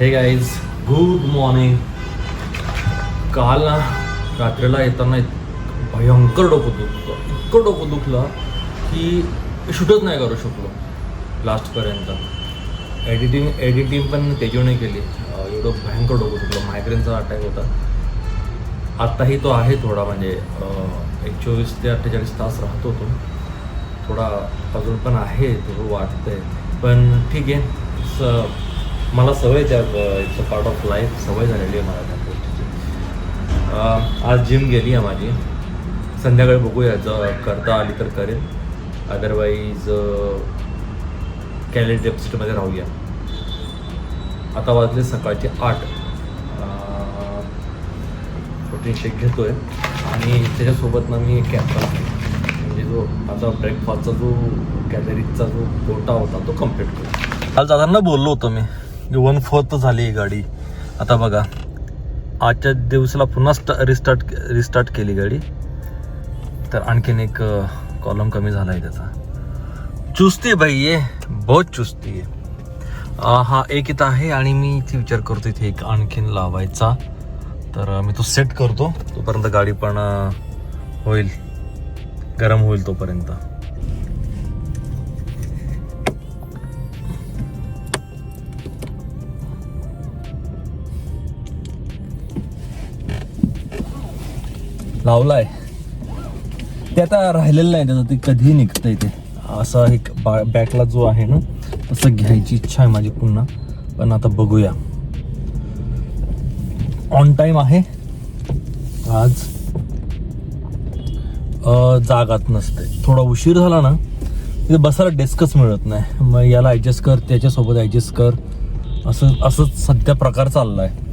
हे guys good morning काल ना रात्रीला येताना भयंकर डोकं दुखलं इतकं डोकं दुखलं की शूटच नाही करू शकलो. लास्टपर्यंत एडिटिंग एडिटिंग पण त्याच्याने केली. एवढं भयंकर डोकं दुखलं. मायग्रेनचा अटॅक होता. आत्ताही तो आहे थोडा म्हणजे एक चोवीस ते अठ्ठेचाळीस तास राहतो तो थोडा अजून पण आहे थोडं वाटतंय. पण ठीक आहे. स मला सवय त्या it's a part of life सवय झालेली आहे मला त्या गोष्टीची. आज जिम गेली आहे माझी. संध्याकाळी बघूया जर करता आली तर करेन. अदरवाईज कॅलरी डेफिसिटमध्ये राहूया. आता वाजले सकाळचे आठ. प्रोटीन शेक घेतोय. आणि त्याच्यासोबत ना मी कॅपचा म्हणजे जो आता ब्रेकफास्टचा जो कॅलरीजचा जो कोटा होता तो कंप्लीट करतो काल दादांना बोललो होतो मी. वन फोर्थ झाली ही गाडी. आता बघा आजच्या दिवसाला पुन्हा स्ट रिस्टार्ट रिस्टार्ट केली गाडी. तर आणखीन एक कॉलम कमी झाला आहे त्याचा. चुस्ती आहे भाई ये बहुत चुस्ती आहे हा एक इथं आहे आणि मी इथे विचार करतो इथे एक आणखीन लावायचा. तर मी तो सेट करतो. तोपर्यंत गाडी पण होईल. गरम होईल तोपर्यंत. लावलाय. ते आता राहिलेलं नाही त्याचं ते कधी निघतंय ते. असा एक बा बॅकला जो आहे ना तसं घ्यायची इच्छा आहे माझी पुन्हा पण आता बघूया. ऑन टाईम आहे. आज जागात नसते. थोडा उशीर झाला ना तिथे बसायला डेस्कच मिळत नाही. मग याला ॲडजस्ट कर त्याच्यासोबत ॲडजस्ट कर. असं असंच सध्या प्रकार चालला आहे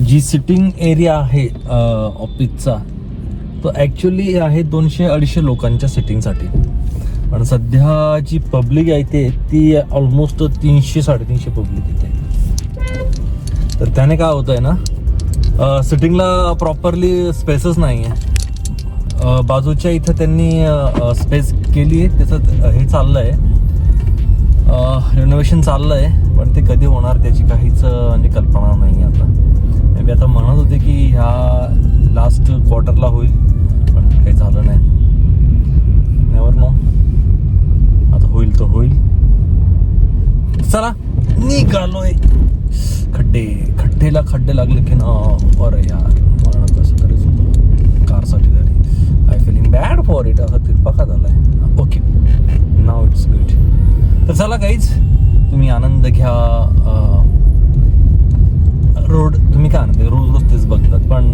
जी सिटिंग एरिया आहे ऑफिसचा तो ॲक्च्युली आहे दोनशे अडीचशे लोकांच्या सिटिंगसाठी. पण सध्या जी पब्लिक आहे ते ती ऑलमोस्ट तीनशे साडेतीनशे पब्लिक येते तर त्याने काय होतं आहे ना सिटिंगला प्रॉपरली स्पेसच नाही आहे बाजूच्या इथं त्यांनी स्पेस केली आहे त्याचं हे चाललं आहे रिनोव्हेशन चाललं आहे पण ते कधी होणार त्याची काहीच म्हणजे कल्पना नाही आता. मी आता म्हणत होते की ह्या लास्ट क्वार्टरला होईल पण काही झालं नाही. नेवर नो आता होईल तर होईल. चला निघालोय. खड्डे खड्डेला खड्डे लागले की ना. अरे यार मला कसं तरीच होतं कारसाठी तरी. I feeling bad for it असा तिरपाका आहे ओके नाव इट्स गुड तर चला काहीच तुम्ही आनंद घ्या. रोड तुम्ही काय आणते रोज रोज तेच बघतात. पण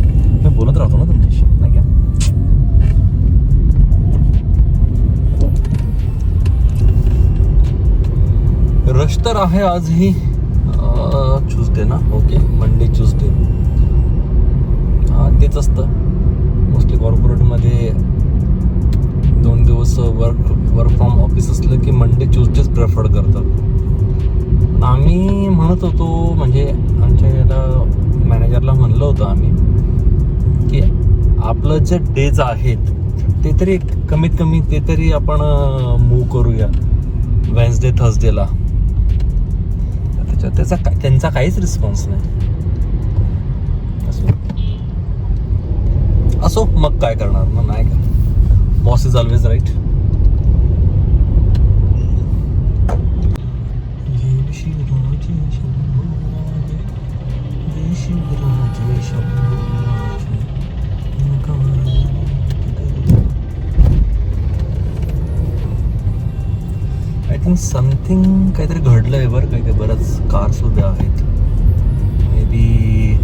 मी बोलत राहतो ना तुमच्याशी नाही का? रश तर आहे आजही. ट्यूजडे ना? ओके मंडे ट्यूजडे तेच असतं. मोस्टली कॉर्पोरेटमध्ये दोन दिवस वर्क वर्क फ्रॉम ऑफिस असलं की मंडे ट्यूजडेच प्रेफर करतात. आम्ही म्हणत होतो म्हणजे आमच्या याला मॅनेजरला म्हणलं होतं आम्ही की आपलं जे डेज आहेत ते तरी कमीत कमी ते तरी आपण मूव करूया वेन्सडे थर्सडेला त्याच्या त्याचा त्यांचा काहीच रिस्पॉन्स नाही. असो. असो मग काय करणार? ना नाही का? Boss is always right think something काहीतरी घडलं आहे बरं काही बऱ्याच कार्स उभ्या आहेत. मे बी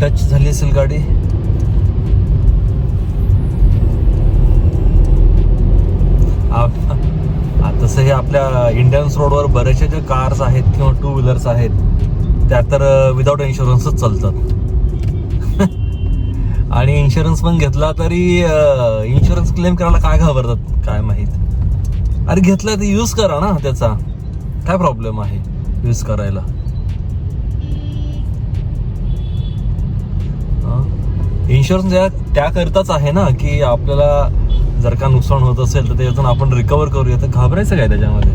टच झाली असेल गाडी. आप- हे तसंही आपल्या इंडियन्स रोडवर बरेचसे जे कार्स आहेत किंवा टू व्हीलर्स आहेत त्या तर uh, विदाऊट इन्शुरन्सच चालतात. आणि इन्शुरन्स पण घेतला तरी uh, इन्शुरन्स क्लेम करायला काय घाबरतात? काय माहीत? अरे घेतला तर यूज करा ना त्याचा. काय प्रॉब्लेम आहे यूज करायला? इन्शुरन्स या त्याकरताच आहे ना की आपल्याला जर का नुकसान होत असेल तर त्याच्यातून आपण रिकवर करूया. तर घाबरायचं काय त्याच्यामध्ये?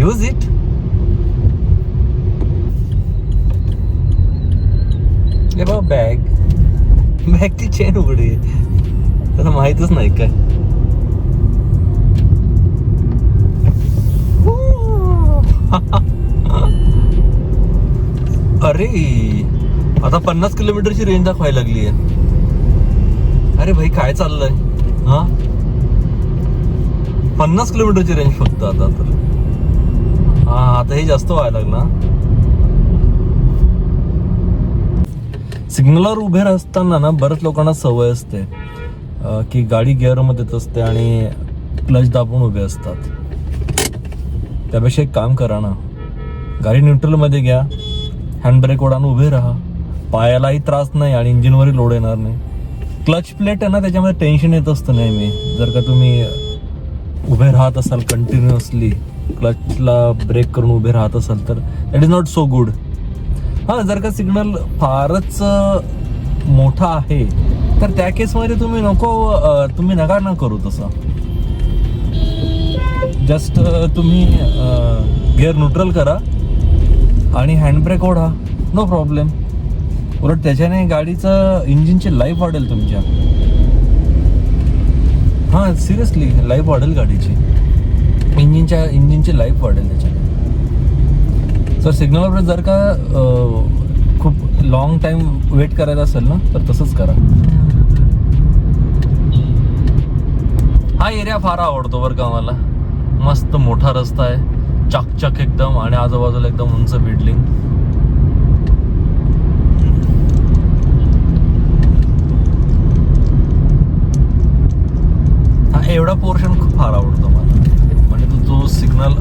यूज इट हे बॅग बॅगची चेन उघडी. आहे त्याला माहितच नाही काय. अरे आता पन्नास किलोमीटरची रेंज दाखवायला लागली आहे अरे भाई काय चाललंय? हा? पन्नास किलोमीटरची रेंज फक्त आता तर. हा आता हे जास्त व्हायला लागला सिग्नलवर उभे असताना ना बऱ्याच लोकांना सवय असते की गाडी गिअरमध्येच असते आणि क्लच दाबून उभे असतात. त्यापेक्षा एक काम करा ना. गाडी न्यूट्रलमध्ये घ्या. हँडब्रेक ओढान उभे राहा. पायालाही त्रास नाही आणि इंजिनवरही लोड येणार नाही. क्लच प्लेट आहे ना त्याच्यामध्ये टेन्शन येत असतं नेहमी. जर का तुम्ही उभे राहत असाल कंटिन्युअसली क्लचला ब्रेक करून उभे राहत असाल तर that is not so good हां जर का सिग्नल फारच मोठा आहे तर त्या केसमध्ये तुम्ही नको तुम्ही नका ना करू तसं. जस्ट तुम्ही गिअर न्यूट्रल करा. आणि हँडब्रेक ओढा. नो प्रॉब्लेम उलट त्याच्याने गाडीचं इंजिनची लाईफ वाढेल तुमच्या. हां सिरियसली लाईफ वाढेल गाडीची. इंजिनच्या इंजिनची लाईफ वाढेल त्याच्याने. सर सिग्नलवर जर का खूप लॉंग टाईम वेट करायचा असेल ना तर तसंच करा. हा एरिया फार आवडतो बरं का मला मस्त मोठा रस्ता आहे. चकचक एकदम आणि आजूबाजूला एकदम उंच बिल्डिंग हा एवढा पोर्शन खूप फार आवडतो मला. म्हणजे तो जो सिग्नल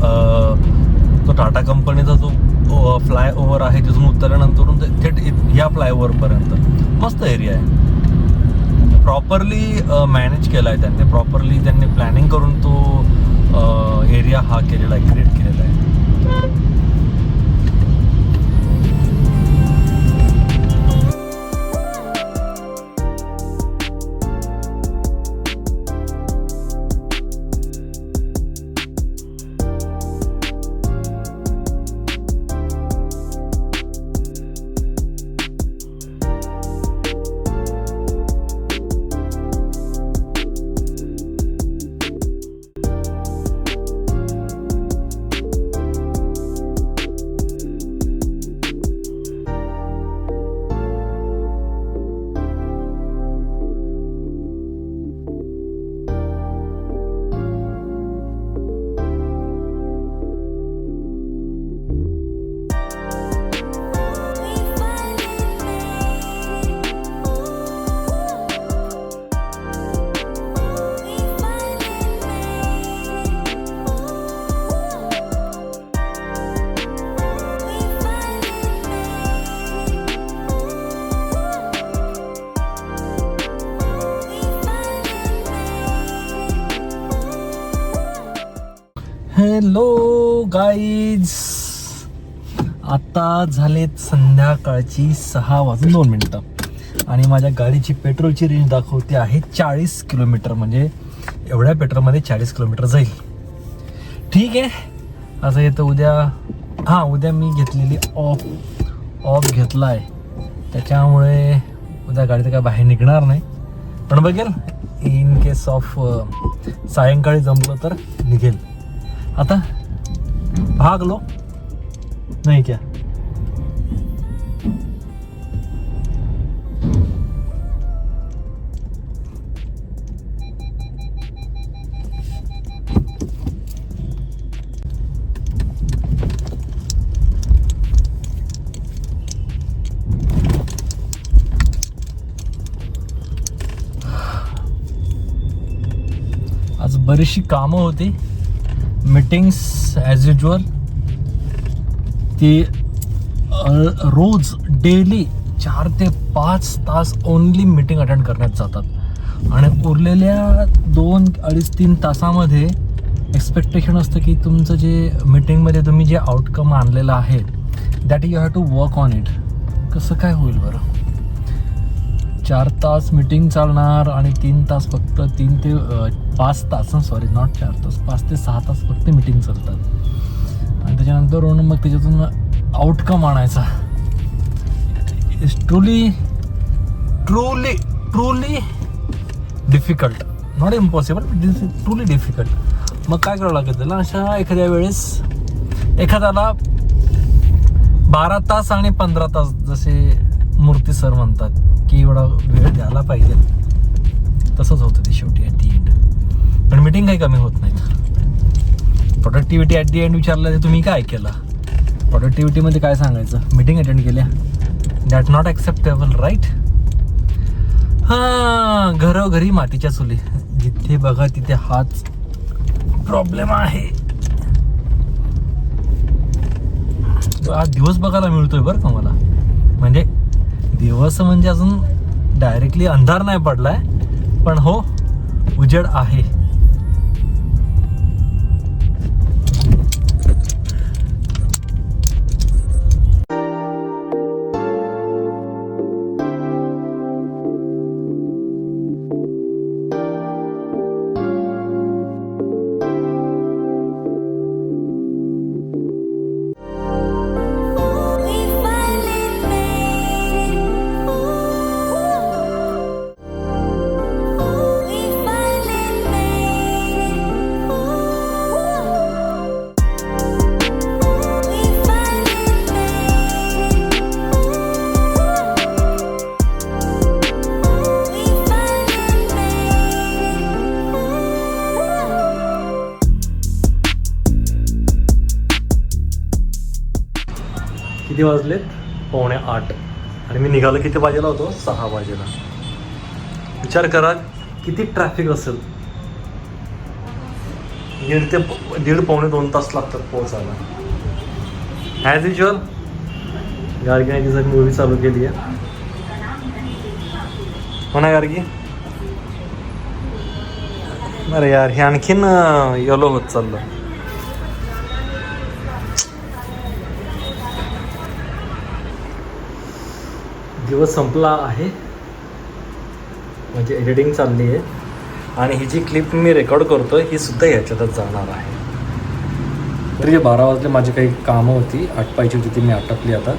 तो टाटा कंपनीचा जो फ्लाय ओव्हर आहे तिथून उतरल्यानंतर थेट या फ्लायओव्हर पर्यंत. मस्त एरिया आहे. प्रॉपरली मॅनेज केला आहे त्यांनी. प्रॉपरली त्यांनी प्लॅनिंग करून तो एरिया हा केलेला आहे क्रिएट केलेला आहे. आत्ता झालेत संध्याकाळची सहा वाजून दोन मिनटं. आणि माझ्या गाडीची पेट्रोलची रेंज दाखवते आहे चाळीस किलोमीटर म्हणजे एवढ्या पेट्रोलमध्ये चाळीस किलोमीटर जाईल. ठीक आहे. असं येतं उद्या हां उद्या मी घेतलेली ऑफ ऑफ घेतला आहे त्याच्यामुळे उद्या गाडी काय बाहेर निघणार नाही. पण बघेल इन केस ऑफ सायंकाळी जमलं तर निघेल. आता भागलो. नाही क्या? आज बरीचशी कामं होती. मीटिंग्स ॲज युजल ती रोज डेली चार ते पाच तास ओनली मीटिंग अटेंड करण्यात जातात. आणि उरलेल्या दोन अडीच तीन तासामध्ये एक्सपेक्टेशन असतं की तुमचं जे मीटिंगमध्ये तुम्ही जे आउटकम आणलेलं आहे that you have to work on it कसं काय होईल बरं? चार तास मीटिंग चालणार आणि तीन तास फक्त तीन ते पाच तास सॉरी नॉट चार तास पाच ते सहा तास फक्त मीटिंग चालतात. आणि म्हणून मग त्याच्यातून आउटकम आणायचा. Is truly truly truly difficult not impossible truly difficult मग काय करावं लागेल त्याला? अशा एखाद्या वेळेस एखाद्याला बारा तास आणि पंधरा तास जसे मूर्ती सर म्हणतात की एवढा वेळ द्यायला पाहिजे. तसंच होतं ते शेवटी ॲट दी एंड पण मिटिंग काही कमी होत नाहीत. प्रोडक्टिव्हिटी ॲट दी एंड विचारलं तर तुम्ही काय केलं? प्रोडक्टिव्हिटीमध्ये काय सांगायचं? मिटिंग अटेंड केल्या. दॅट नॉट ॲक्सेप्टेबल राईट हां घरोघरी मातीच्या चुली. जिथे बघा तिथे हाच प्रॉब्लेम आहे. आज दिवस बघायला मिळतोय बरं का मला? म्हणजे दिवस म्हणजे अजून डायरेक्टली अंधार नाही पडलाय पण हो उजेड आहे. किती वाजलेत? पावणे आठ. आणि मी निघालो किती वाजेला होतो? सहा वाजेला. विचार करा किती ट्रॅफिक असेल? दीड ते दीड पावणे दोन तास लागतात पोहोचायला. ॲज युजल गार्गीने तिचा मूवी चालू केली आहे. हो ना गार्गी? अरे यार हे आणखीन येलो होत चाललं. दिवस संपला आहे. म्हणजे एडिटिंग चालली आहे आणि ही जी क्लिप मी रेकॉर्ड करतो आहे ही सुद्धा ह्याच्यातच जाणार आहे. तरी जे बारा वाजले माझी काही कामं होती. आटपायची होती ती मी आटपली आता.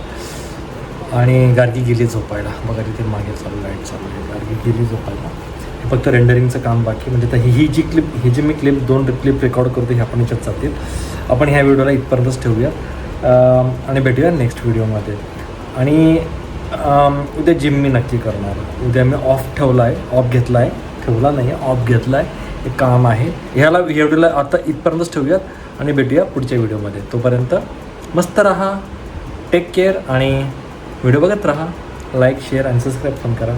आणि गार्गी गेली झोपायला. बघा तिथे मागे चालू लाइट चालू आहे. गार्गी गेली झोपायला. हे फक्त रेंडरिंगचं काम बाकी म्हणजे तर ही जी क्लिप ही जी मी क्लिप दोन क्लिप रेकॉर्ड करतो ह्या पण याच्यात जातील. आपण ह्या व्हिडिओला इथपर्यंतच ठेवूया. आणि भेटूया नेक्स्ट व्हिडिओमध्ये आणि उद्या जिम मी नक्की करणार आहे. उद्या मी ऑफ ठेवला आहे ऑफ घेतला आहे ठेवला नाही आहे ऑफ घेतला आहे एक काम आहे ह्याला व्हिडिओला आता इथपर्यंतच ठेवूयात आणि भेटूया पुढच्या व्हिडिओमध्ये. तोपर्यंत मस्त राहा टेक केअर आणि व्हिडिओ बघत राहा. लाईक शेअर आणि सबस्क्राईब पण करा.